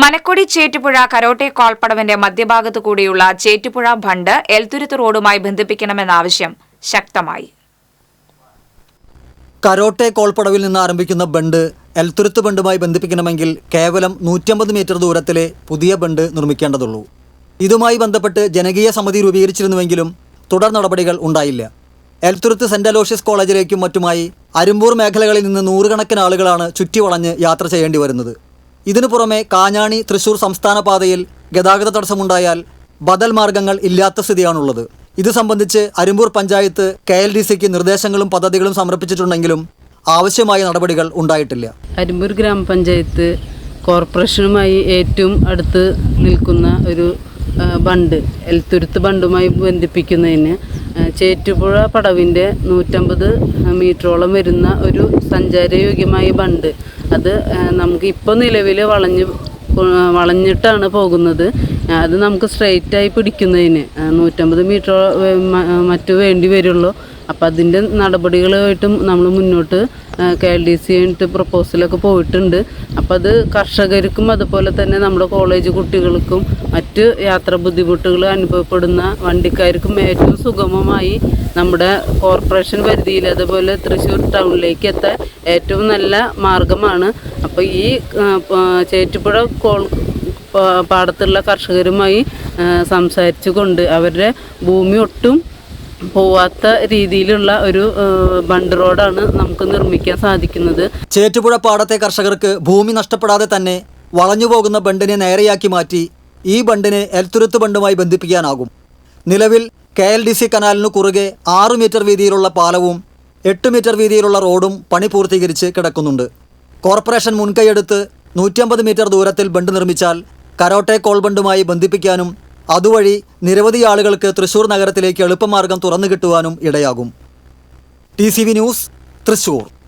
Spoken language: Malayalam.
മനക്കൊടി ചേറ്റുപുഴ കരോട്ടെ കോൾപ്പടവിന്റെ മധ്യഭാഗത്തു കൂടിയുള്ള ചേറ്റുപുഴ ബണ്ട് എൽത്തുരുത്ത് റോഡുമായി ബന്ധിപ്പിക്കണമെന്നാവശ്യം ശക്തമായി. കരോട്ടെ കോൾപ്പടവിൽ നിന്ന് ആരംഭിക്കുന്ന ബണ്ട് എൽത്തുരുത്ത് ബണ്ടുമായി ബന്ധിപ്പിക്കണമെങ്കിൽ കേവലം നൂറ്റമ്പത് മീറ്റർ ദൂരത്തിലെ പുതിയ ബണ്ട് നിർമ്മിക്കേണ്ടതുള്ളൂ. ഇതുമായി ബന്ധപ്പെട്ട് ജനകീയ സമിതി രൂപീകരിച്ചിരുന്നുവെങ്കിലും തുടർ നടപടികൾ ഉണ്ടായില്ല. എൽത്തുരുത്ത് സെന്റ് അലോഷ്യസ് കോളേജിലേക്കും മറ്റുമായി അരുമ്പൂർ മേഖലകളിൽ നിന്ന് നൂറുകണക്കിന് ആളുകളാണ് ചുറ്റിവളഞ്ഞ് യാത്ര ചെയ്യേണ്ടി വരുന്നത്. ഇതിനു പുറമെ കാഞ്ഞാണി തൃശൂർ സംസ്ഥാന പാതയിൽ ഗതാഗത തടസ്സമുണ്ടായാൽ ബദൽ മാർഗങ്ങൾ ഇല്ലാത്ത സ്ഥിതിയാണുള്ളത്. ഇത് സംബന്ധിച്ച് Arumbur panchayat K L D സിക്ക് നിർദ്ദേശങ്ങളും പദ്ധതികളും സമർപ്പിച്ചിട്ടുണ്ടെങ്കിലും ആവശ്യമായ നടപടികൾ ഉണ്ടായിട്ടില്ല. അരിമ്പൂർ ഗ്രാമപഞ്ചായത്ത് കോർപ്പറേഷനുമായി ഏറ്റവും അടുത്ത് നിൽക്കുന്ന ഒരു ബണ്ട് എൽത്തുരുത്ത് ബണ്ടുമായി ബന്ധിപ്പിക്കുന്നതിന് ചേറ്റുപുഴ പടവിന്റെ നൂറ്റമ്പത് മീറ്ററോളം വരുന്ന ഒരു സഞ്ചാരയോഗ്യമായ ബണ്ട് അത് നമുക്ക് ഇപ്പോൾ നിലവിൽ വളഞ്ഞ് വളഞ്ഞിട്ടാണ് പോകുന്നത്. അത് നമുക്ക് സ്ട്രെയിറ്റായി പിടിക്കുന്നതിന് നൂറ്റമ്പത് മീറ്റർ മറ്റു വേണ്ടി വരുള്ളൂ. അപ്പം അതിന്റെ നടപടികളുമായിട്ടും നമ്മൾ മുന്നോട്ട് കെ എൽ ഡി സി ആയിട്ട് പ്രപ്പോസലൊക്കെ പോയിട്ടുണ്ട്. അപ്പം അത് കർഷകർക്കും അതുപോലെ തന്നെ നമ്മുടെ കോളേജ് കുട്ടികൾക്കും മറ്റ് യാത്ര ബുദ്ധിമുട്ടുകൾ അനുഭവപ്പെടുന്ന വണ്ടിക്കാർക്കും ഏറ്റവും സുഗമമായി നമ്മുടെ കോർപ്പറേഷൻ പരിധിയിൽ അതുപോലെ തൃശ്ശൂർ ടൗണിലേക്ക് എത്താൻ ഏറ്റവും നല്ല മാർഗമാണ്. അപ്പോൾ ഈ ചേറ്റുപുഴ കോൾ പാടത്തുള്ള കർഷകരുമായി സംസാരിച്ചു കൊണ്ട് അവരുടെ ഭൂമി ഒട്ടും പോവാത്ത രീതിയിലുള്ള ഒരു ബണ്ട് റോഡാണ് നമുക്ക് നിർമ്മിക്കാൻ സാധിക്കുന്നത്. ചേറ്റുപുഴ പാടത്തെ കർഷകർക്ക് ഭൂമി നഷ്ടപ്പെടാതെ തന്നെ വളഞ്ഞു പോകുന്ന ബണ്ടിനെ നേരെയാക്കി മാറ്റി ഈ ബണ്ടിനെ എൽത്തുരുത്ത് ബണ്ടുമായി ബന്ധിപ്പിക്കാനാകും. നിലവിൽ കെ എൽ ഡി സി കനാലിനു കുറുകെ ആറ് മീറ്റർ വീതിയിലുള്ള പാലവും എട്ട് മീറ്റർ വീതിയിലുള്ള റോഡും പണി പൂർത്തീകരിച്ച് കിടക്കുന്നുണ്ട്. കോർപ്പറേഷൻ മുൻകൈയെടുത്ത് നൂറ്റമ്പത് മീറ്റർ ദൂരത്തിൽ ബണ്ട് നിർമ്മിച്ചാൽ കരോട്ടെ കോൾ ബണ്ടുമായി ബന്ധിപ്പിക്കാനും അതുവഴി നിരവധി ആളുകൾക്ക് തൃശൂർ നഗരത്തിലേക്ക് എളുപ്പമാർഗം തുറന്നു കിട്ടുവാനും ഇടയാകും. T news Thrissur.